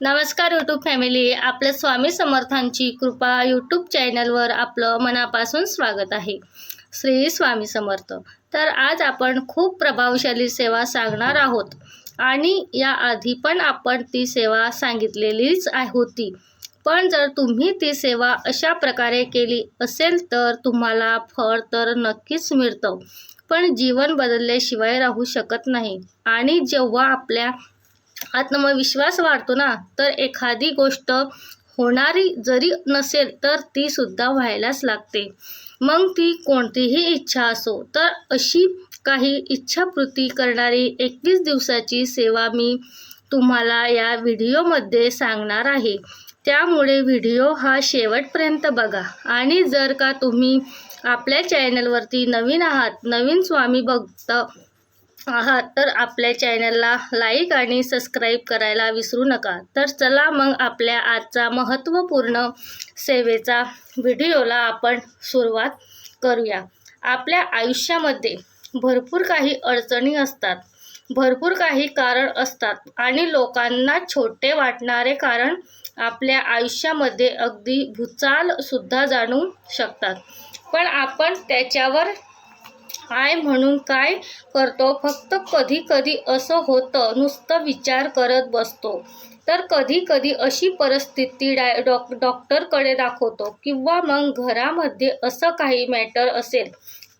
नमस्कार YouTube family आपल्या स्वामी समर्थांची कृपा यूट्यूब चॅनलवर आपलं मनापासून स्वागत आहे. श्री स्वामी समर्थ. तर आज आपण खूप प्रभावशाली सेवा सांगणार आहोत. आणि याआधी पण आपण ती सेवा सांगितलेलीच होती. पण जर तुम्ही ती सेवा अशा प्रकारे केली असेल तर तुम्हाला फळ तर नक्कीच मिळतं. पण जीवन बदलल्याशिवाय राहू शकत नाही. आणि जेव्हा आपल्या आत्मविश्वास वाढतो ना तर एखादी गोष्ट होणारी जरी नसेल तर ती सुद्धा व्हायलाच लागते. मग ती कोणतीही इच्छा असो तर अशी काही इच्छापूर्ती करणारी एकवीस दिवसाची सेवा मी तुम्हाला या व्हिडिओमध्ये सांगणार आहे. त्यामुळे व्हिडिओ हा शेवटपर्यंत बघा. आणि जर का तुम्ही आपल्या चॅनलवरती नवीन आहात नवीन स्वामी भक्त आहात तर आपल्या चॅनलला लाईक आणि सबस्क्राईब करायला विसरू नका. तर चला मग आपल्या आजचा महत्त्वपूर्ण सेवेचा व्हिडिओला आपण सुरुवात करूया. आपल्या आयुष्यामध्ये भरपूर काही अडचणी असतात भरपूर काही कारण असतात आणि लोकांना छोटे वाटणारे कारण आपल्या आयुष्यामध्ये अगदी भुचालसुद्धा जाणू शकतात. पण आपण त्याच्यावर आय म्हणून काय करतो? फक्त कधी कधी असं होतं नुसतं विचार करत बसतो. तर कधी कधी अशी परिस्थिती डाय डॉक डॉक्टरकडे दाखवतो किंवा मग घरामध्ये असं काही मॅटर असेल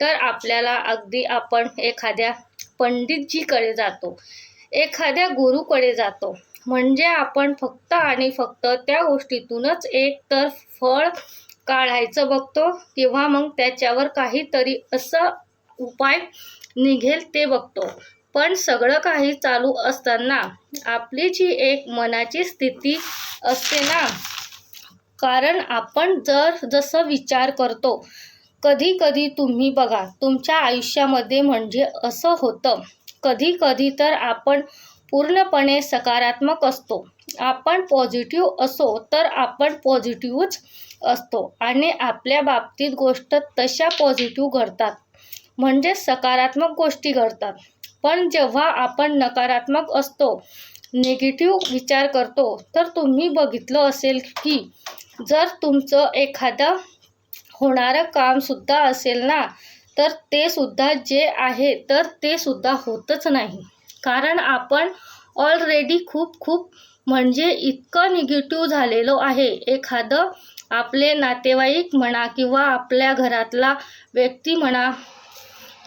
तर आपल्याला अगदी आपण एखाद्या पंडितजीकडे जातो. एखाद्या गुरुकडे जातो. म्हणजे आपण फक्त आणि फक्त त्या गोष्टीतूनच एक तर फळ काढायचं बघतो किंवा मग त्याच्यावर काहीतरी असं उपाय निघेल ते बघतो. पण सगळं काही चालू असताना आपली जी एक मनाची स्थिती असते ना. कारण आपण जर जसं विचार करतो कधी कधी तुम्ही बघा तुमच्या आयुष्यामध्ये म्हणजे असं होतं कधी कधी तर आपण पूर्णपणे सकारात्मक असतो. आपण पॉझिटिव्ह असो तर आपण पॉझिटिव्हच असतो. आणि आपल्या बाबतीत गोष्ट तशा पॉझिटिव्ह घडतात. म्हणजे सकारात्मक गोष्टी घडतात. पण जेव्हा आपण नकारात्मक असतो निगेटिव्ह विचार करतो तर तुम्ही बघितलं असेल की जर तुमचं एखादं होणारं कामसुद्धा असेल ना तर ते सुद्धा जे आहे तर ते सुद्धा होतच नाही. कारण आपण ऑलरेडी खूप खूप म्हणजे इतकं निगेटिव्ह झालेलो आहे. एखादं आपले नातेवाईक म्हणा किंवा आपल्या घरातला व्यक्ती म्हणा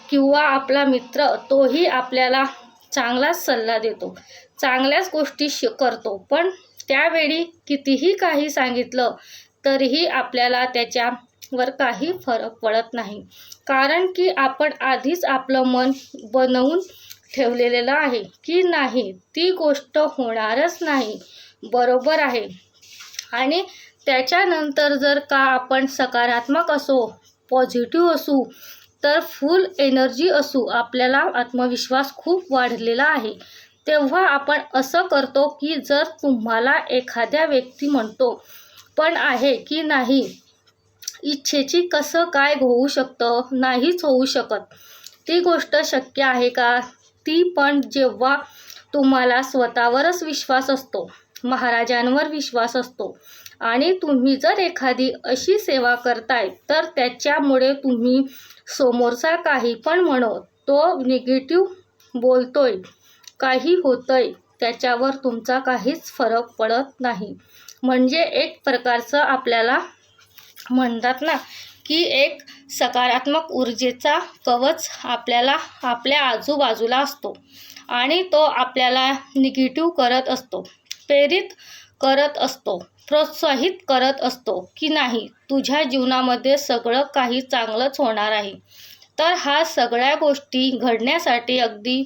किंवा आपला मित्र तोही आपल्याला चांगलाच सल्ला देतो. चांगल्याच गोष्टी श करतो. पण त्यावेळी कितीही काही सांगितलं तरीही आपल्याला त्याच्यावर काही फरक पडत नाही. कारण की आपण आधीच आपलं मन बनवून ठेवलेलं आहे की नाही ती गोष्ट होणारच नाही. बरोबर आहे. आणि त्याच्यानंतर जर का आपण सकारात्मक असो पॉझिटिव्ह असू तर फुल एनर्जी असू आपल्याला आत्मविश्वास खूप वाढलेला आहे. तेव्हा आपण असं करतो की जर तुम्हाला एखाद्या व्यक्ती म्हणतो पण आहे की नाही? इच्छेची कसं काय होऊ शकतं? नाहीच होऊ शकत. ती गोष्ट शक्य आहे का? ती पण जेव्हा तुम्हाला स्वतःवरच विश्वास असतो महाराजांवर विश्वास असतो. आणि तुम्ही जर एखादी अशी सेवा करताय तर त्याच्यामुळे तुम्ही समोरचा काही पण म्हणो तो निगेटिव्ह बोलतोय काही होतंय त्याच्यावर तुमचा काहीच फरक पडत नाही. म्हणजे एक प्रकारचं आपल्याला म्हणतात ना की एक सकारात्मक ऊर्जेचा कवच आपल्याला आपल्या आजूबाजूला असतो आणि तो आपल्याला निगेटिव्ह करत असतो. प्रेरित करत असतो. प्रोत्साहित करत असतो की नाही तुझ्या जीवनामध्ये सगळं काही चांगलंच होणार आहे. तर हा सगळ्या गोष्टी घडण्यासाठी अगदी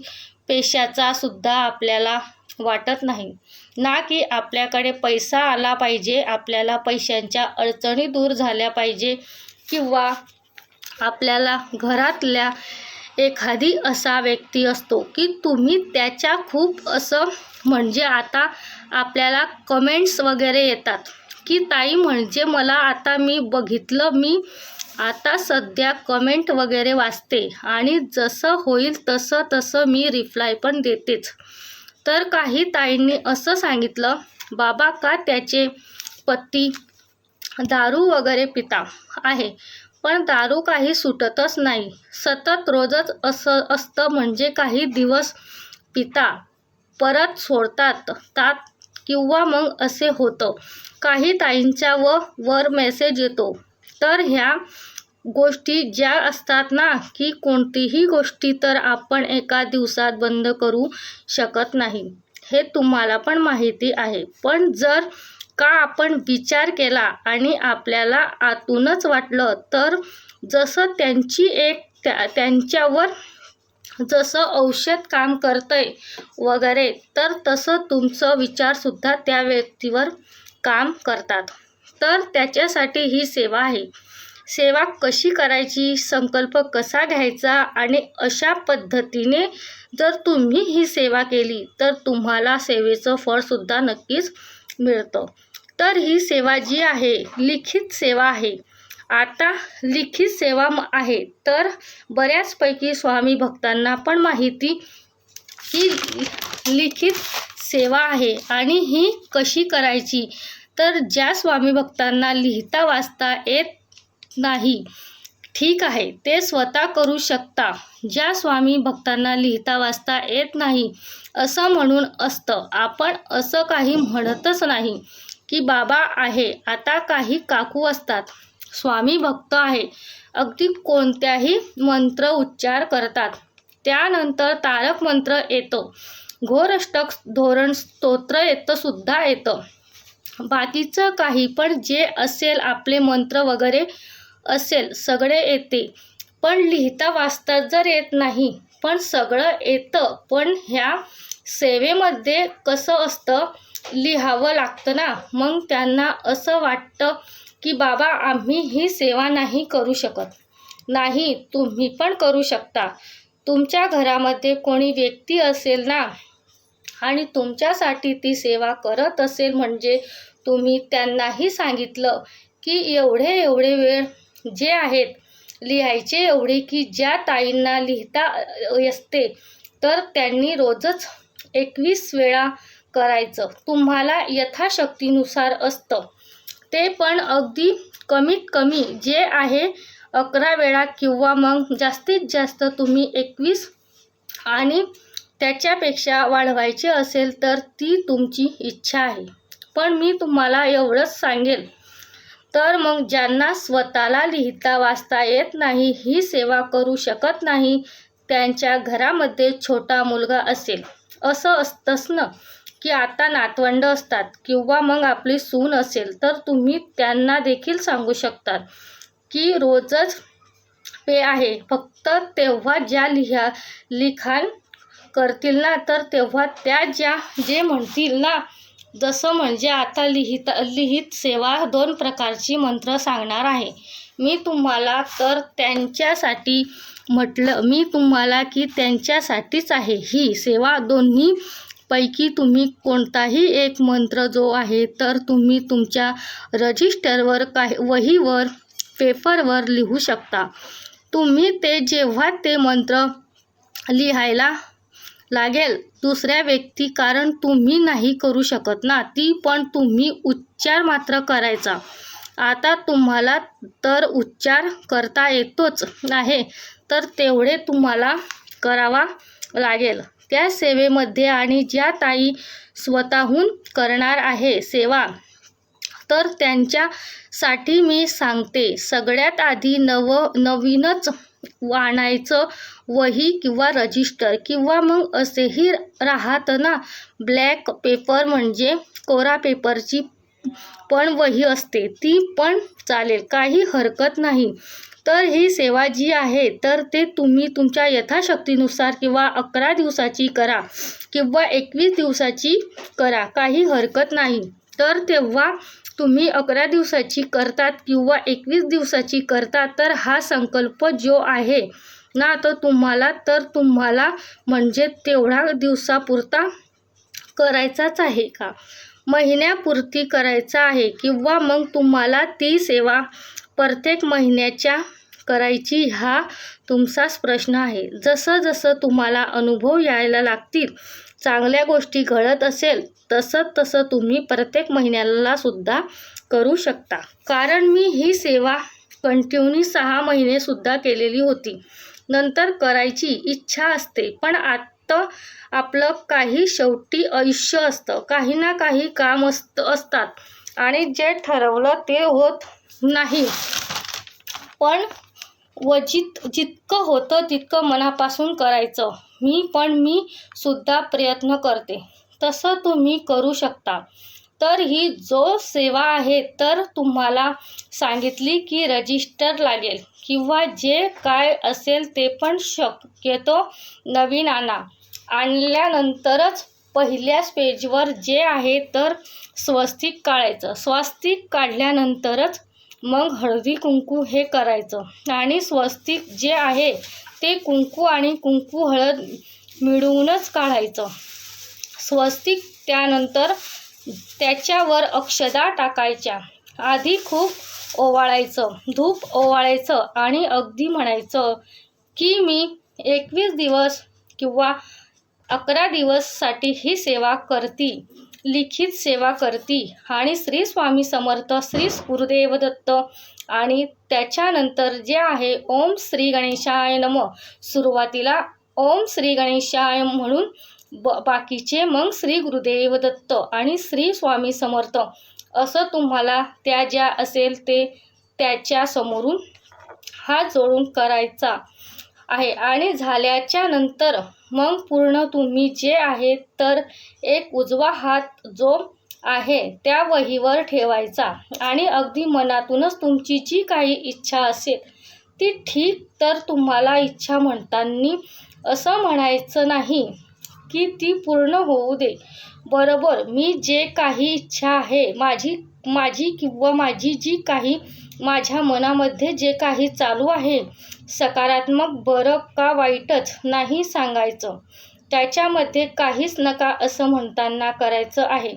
पेशाचा सुद्धा आपल्याला वाटत नाही. ना की आपल्याकडे पैसा आला पाहिजे आपल्याला पैशांच्या अडचणी दूर झाल्या पाहिजे किंवा आपल्याला घरातल्या एखादी असा व्यक्ती असतो की तुम्ही त्याच्या खूप असं म्हणजे आता आपल्याला कमेंट्स वगैरे येतात की ताई म्हणजे मला आता मी बघितलं मी आता सध्या कमेंट वगैरे वाचते आणि जसं होईल तसं तसं मी रिप्लाय पण देतेच. तर काही ताईंनी असं सांगितलं बाबा का त्याचे पती दारू वगैरे पिता आहे? पण दारू काही सुटतच नाही. सतत रोजच असं असतं म्हणजे काही दिवस पिता परत सोडतात तात किंवा मग असे होतं. काही ताईंच्या व वर मेसेज येतो. तर ह्या गोष्टी ज्या असतात ना की कोणतीही गोष्टी तर आपण एका दिवसात बंद करू शकत नाही. हे तुम्हाला पण माहिती आहे. पण जर का आपण विचार केला आणि आपल्याला आतूनच वाटलं तर जसं त्यांची एक त्या त्यांच्यावर जसं औषध काम करतंय वगैरे तर तसं तुमचं विचारसुद्धा त्या व्यक्तीवर काम करतात. तर त्याच्यासाठी ही सेवा आहे. सेवा कशी करायची संकल्प कसा घ्यायचा आणि अशा पद्धतीने जर तुम्ही ही सेवा केली तर तुम्हाला सेवेचं फळसुद्धा नक्कीच मिळतं. तर ही सेवा जी आहे लिखित सेवा आहे. आता लिखित सेवा आहे. तर बऱ्याचपैकी स्वामी भक्तांना पण माहिती की लिखित सेवा आहे आणि ही कशी करायची? तर ज्या स्वामी भक्तांना लिहिता वाचता येत नाही ठीक आहे ते स्वतः करू शकता. ज्या स्वामी भक्तांना लिहिता वाचता येत नाही असं म्हणून असतं. आपण असं काही म्हणतच नाही की बाबा आहे आता काही काकू असतात. स्वामी भक्त आहे. अगदी कोणत्याही मंत्र उच्चार करतात. त्यानंतर तारक मंत्र येतो. घोरष्टक धोरण स्तोत्र येतं सुद्धा येतं. बाकीचं काही पण जे असेल आपले मंत्र वगैरे असेल सगळे येते. पण लिहिता वाचता जर येत नाही पण सगळं येतं पण ह्या सेवेमध्ये कसं असतं? लिहावं लागतं ना? मग त्यांना असं वाटतं की बाबा आम्ही ही सेवा नाही करू शकत. नाही तुम्ही पण करू शकता. तुमच्या घरामध्ये कोणी व्यक्ती असेल ना आणि तुमच्यासाठी ती सेवा करत असेल म्हणजे तुम्ही त्यांनाही सांगितलं की एवढे एवढे वेळ जे आहेत लिहायचे एवढे की ज्या ताईंना लिहिता असते तर त्यांनी रोजच एकवीस वेळा करायचं. तुम्हाला यथाशक्तीनुसार असतं. ते पण अगदी कमीत कमी जे आहे अकरा वेळा किंवा मग जास्तीत जास्त तुम्ही एकवीस आणि त्याच्यापेक्षा वाढवायची असेल तर ती तुमची इच्छा आहे. पण मी तुम्हाला एवढंच सांगेल. तर मग ज्यांना स्वतःला लिहिता वाचता येत नाही ही सेवा करू शकत नाही त्यांच्या घरामध्ये छोटा मुलगा असेल. असं असतंच ना की आता नातवंड असतात किंवा मग आपली सून असेल तर तुम्ही त्यांना देखील सांगू शकतात की रोजच पे आहे. फक्त तेव्हा ज्या लिहा लिखाण करतील ना तर तेव्हा त्या ज्या जे म्हणतील ना जसं म्हणजे आता लिहित लिहित सेवा दोन प्रकारची मंत्र सांगणार आहे. मी तुम्हाला तर त्यांच्यासाठी म्हटलं मी तुम्हाला की त्यांच्यासाठीच आहे. ही सेवा दोन्ही पैकी तुम्ही कोणताही एक मंत्र जो आहे तर तुम्ही तुमच्या रजिस्टरवर काही वहीवर पेपरवर लिहू शकता. तुम्ही ते जेव्हा ते मंत्र लिहायला लागेल. दुसऱ्या व्यक्ती कारण तुम्ही नाही करू शकत ना ती पण तुम्ही उच्चार मात्र करायचा. आता तुम्हाला तर उच्चार करता येतोच आहे तर तेवढे तुम्हाला करावा लागेल. त्या सेवेमध्ये आणि ज्या ताई स्वतःहून करणार आहे सेवा तर त्यांच्यासाठी मी सांगते सगळ्यात आधी नव नवीनच आणायचं वही किंवा रजिस्टर किंवा मग असेही राहतं ना. ब्लॅक पेपर म्हणजे कोरा पेपरची पण वही असते ती पण चालेल काही हरकत नाही. तर ही सेवा जी आहे तर ते तुम्ही तुमच्या यथाशक्तीनुसार किंवा अकरा दिवसाची करा किंवा एकवीस दिवसाची करा काही हरकत नाही. तर तेव्हा तुम्ही अकरा दिवसाची करतात किंवा एकवीस दिवसाची करतात तर हा संकल्प जो आहे ना तर तुम्हाला तर तुम्हाला म्हणजे तेवढा दिवसापुरता करायचाच आहे का? महिन्यापुरती करायचा आहे किंवा मग तुम्हाला ती सेवा प्रत्येक महिन्याच्या करायची हा तुमचाच प्रश्न आहे. जसं जसं तुम्हाला अनुभव यायला लागतील चांगल्या गोष्टी घडत असेल तसं तसं तुम्ही प्रत्येक महिन्याला सुद्धा करू शकता. कारण मी ही सेवा कंटिन्यू सहा महिनेसुद्धा केलेली होती. नंतर करायची इच्छा असते पण आत्ता आपलं काही शेवटी आयुष्य असतं. काही ना काही काम असत असतात. आणि जे ठरवलं ते होत नाही. पण व जित जितकं होतं तितकं मनापासून करायचं. मी पण मी सुद्धा प्रयत्न करते. तसं तुम्ही करू शकता. तर ही जो सेवा आहे तर तुम्हाला सांगितली की रजिस्टर लागेल किंवा जे काय असेल ते पण शक्यतो नवीन आणा. आणल्यानंतरच पहिल्याच पेजवर जे आहे तर स्वस्तिक काढायचं. स्वस्तिक काढल्यानंतरच मग हळदी कुंकू हे करायचं. आणि स्वस्तिक जे आहे ते कुंकू आणि कुंकू हळद मिळवूनच काढायचं. स्वस्तिक त्यानंतर त्याच्यावर अक्षदा टाकायच्या. आधी खूप ओवाळायचं. धूप ओवाळायचं आणि अगदी म्हणायचं की मी एकवीस दिवस किंवा अकरा दिवससाठी ही सेवा करती. लिखित सेवा करती. आणि श्री स्वामी समर्थ श्री गुरुदेव दत्त आणि त्याच्यानंतर जे आहे ओम श्री गणेशाय नम. सुरुवातीला ओम श्री गणेशाय म्हणून ब बाकीचे मग श्री गुरुदेव दत्त आणि श्री स्वामी समर्थ. असं तुम्हाला त्या ज्या असेल ते त्याच्या समोरून हात जोडून करायचा. आहे. आणि झाल्याच्यानंतर मग पूर्ण तुम्ही जे आहे तर एक उजवा हात जो आहे त्या वहीवर ठेवायचा. आणि अगदी मनातूनच तुमची जी काही इच्छा असेल ती ठीक तर तुम्हाला इच्छा म्हणताना असं म्हणायचं नाही की ती पूर्ण होऊ दे. बरोबर मी जे काही इच्छा आहे माझी माझी किंवा माझी जी काही माझ्या मनामध्ये जे काही चालू आहे सकारात्मक बरं का वाईटच नाही सांगायचं. त्याच्यामध्ये काहीच नका असं म्हणताना करायचं आहे.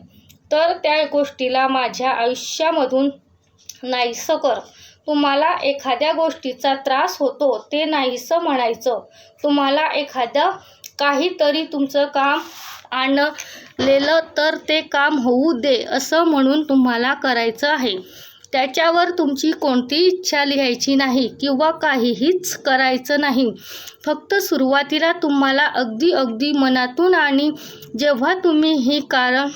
तर त्या गोष्टीला माझ्या आयुष्यामधून नाहीसं कर. तुम्हाला एखाद्या गोष्टीचा त्रास होतो ते नाहीसं म्हणायचं. तुम्हाला एखादं काहीतरी तुमचं काम आणलेलं तर ते काम होऊ दे असं म्हणून तुम्हाला करायचं आहे. त्याच्यावर तुमची कोणती इच्छा लिहायची नाही किंवा काहीहीच करायचं नाही. फक्त सुरुवातीला तुम्हाला अगदी अगदी मनातून आणि जेव्हा तुम्ही ही कारण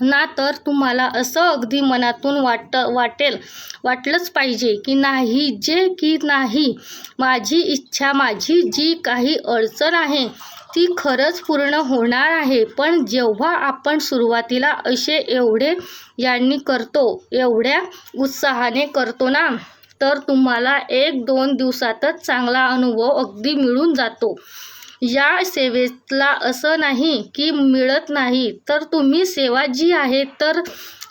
ना तर तुम्हाला असं अगदी मनातून वाट वाटेल वाटलंच पाहिजे की नाही जे की नाही. माझी इच्छा माझी जी काही अडचण आहे ती खरंच पूर्ण होणार आहे. पण जेव्हा आपण सुरुवातीला असे एवढे यांनी करतो एवढ्या उत्साहाने करतो ना तर तुम्हाला एक दोन दिवसातच चांगला अनुभव अगदी मिळून जातो. या सेवेतला असं नाही की मिळत नाही तर तुम्ही सेवा जी आहे तर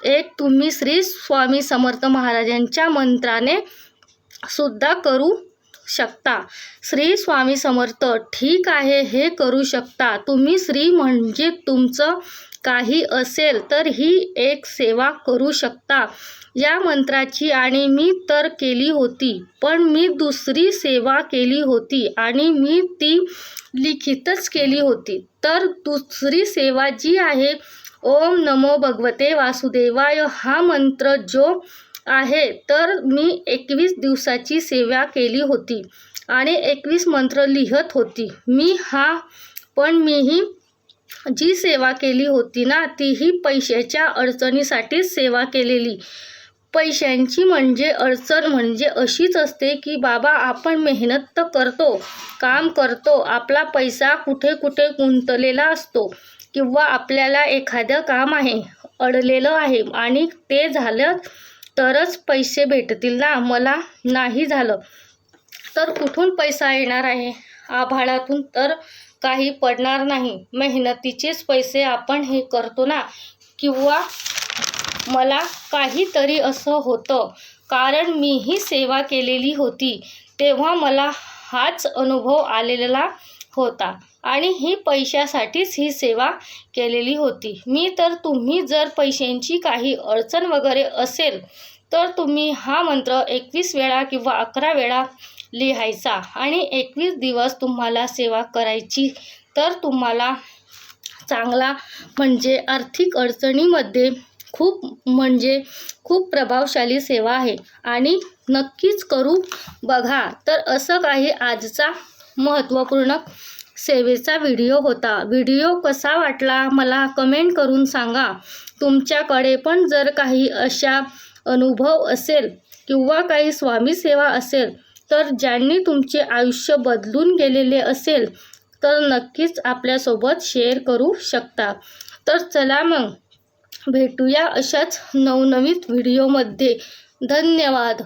एक तुम्ही श्री स्वामी समर्थ महाराजांच्या मंत्राने सुद्धा करू शकता. श्री स्वामी समर्थ ठीक आहे हे करू शकता. तुम्ही श्री म्हणजे तुमचं काही असेल तर ही एक सेवा करू शकता. या मंत्राची आणि मी तर केली होती पण मी दुसरी सेवा केली होती आणि मी ती लिखितच केली होती. तर दुसरी सेवा जी आहे ओम नमो भगवते वासुदेवाय हा मंत्र जो आहे तर मी एकवीस दिवसाची सेवा केली होती आणि एकवीस मंत्र लिहत होती. मी हा पण मीही जी सेवा केली होती ना तीही पैशाच्या अडचणीसाठीच सेवा केलेली. पैशांची म्हणजे अडचण म्हणजे अशीच असते की बाबा आपण मेहनत तर करतो काम करतो आपला पैसा कुठे कुठे गुंतलेला असतो किंवा आपल्याला एखादं काम आहे अडलेलं आहे आणि ते झालं तरच पैसे भेटतील ना? मला नाही झालं तर कुठून पैसा येणार आहे? आभाळातून तर काही पडणार नाही. मेहनतीचेच पैसे आपण हे करतो ना? किंवा मला काहीतरी असं होतं. कारण मी ही सेवा केलेली होती तेव्हा मला हाच अनुभव आलेला होता आणि ही पैशासाठीच ही सेवा केलेली होती. मी तर तुम्ही जर पैशांची काही अडचण वगैरे असेल तर तुम्ही हा मंत्र एकवीस वेळा किंवा अकरा वेळा लिहायचा आणि एकवीस दिवस तुम्हाला सेवा करायची. तर तुम्हाला चांगला म्हणजे आर्थिक अडचणीमध्ये खूप म्हणजे खूप प्रभावशाली सेवा आहे. आणि नक्कीच करू बघा. तर असं काही आजचा महत्त्वपूर्ण सेवेचा व्हिडिओ होता. व्हिडिओ कसा वाटला मला कमेंट करून सांगा. तुमच्याकडे पण जर काही अशा अनुभव असेल किंवा काही स्वामी सेवा असेल तर ज्यांनी तुमचे आयुष्य बदलून गेलेले असेल तर नक्कीच आपल्यासोबत शेअर करू शकता. तर चला मग. भेटूया अशाच नवनवीन व्हिडिओमध्ये. धन्यवाद.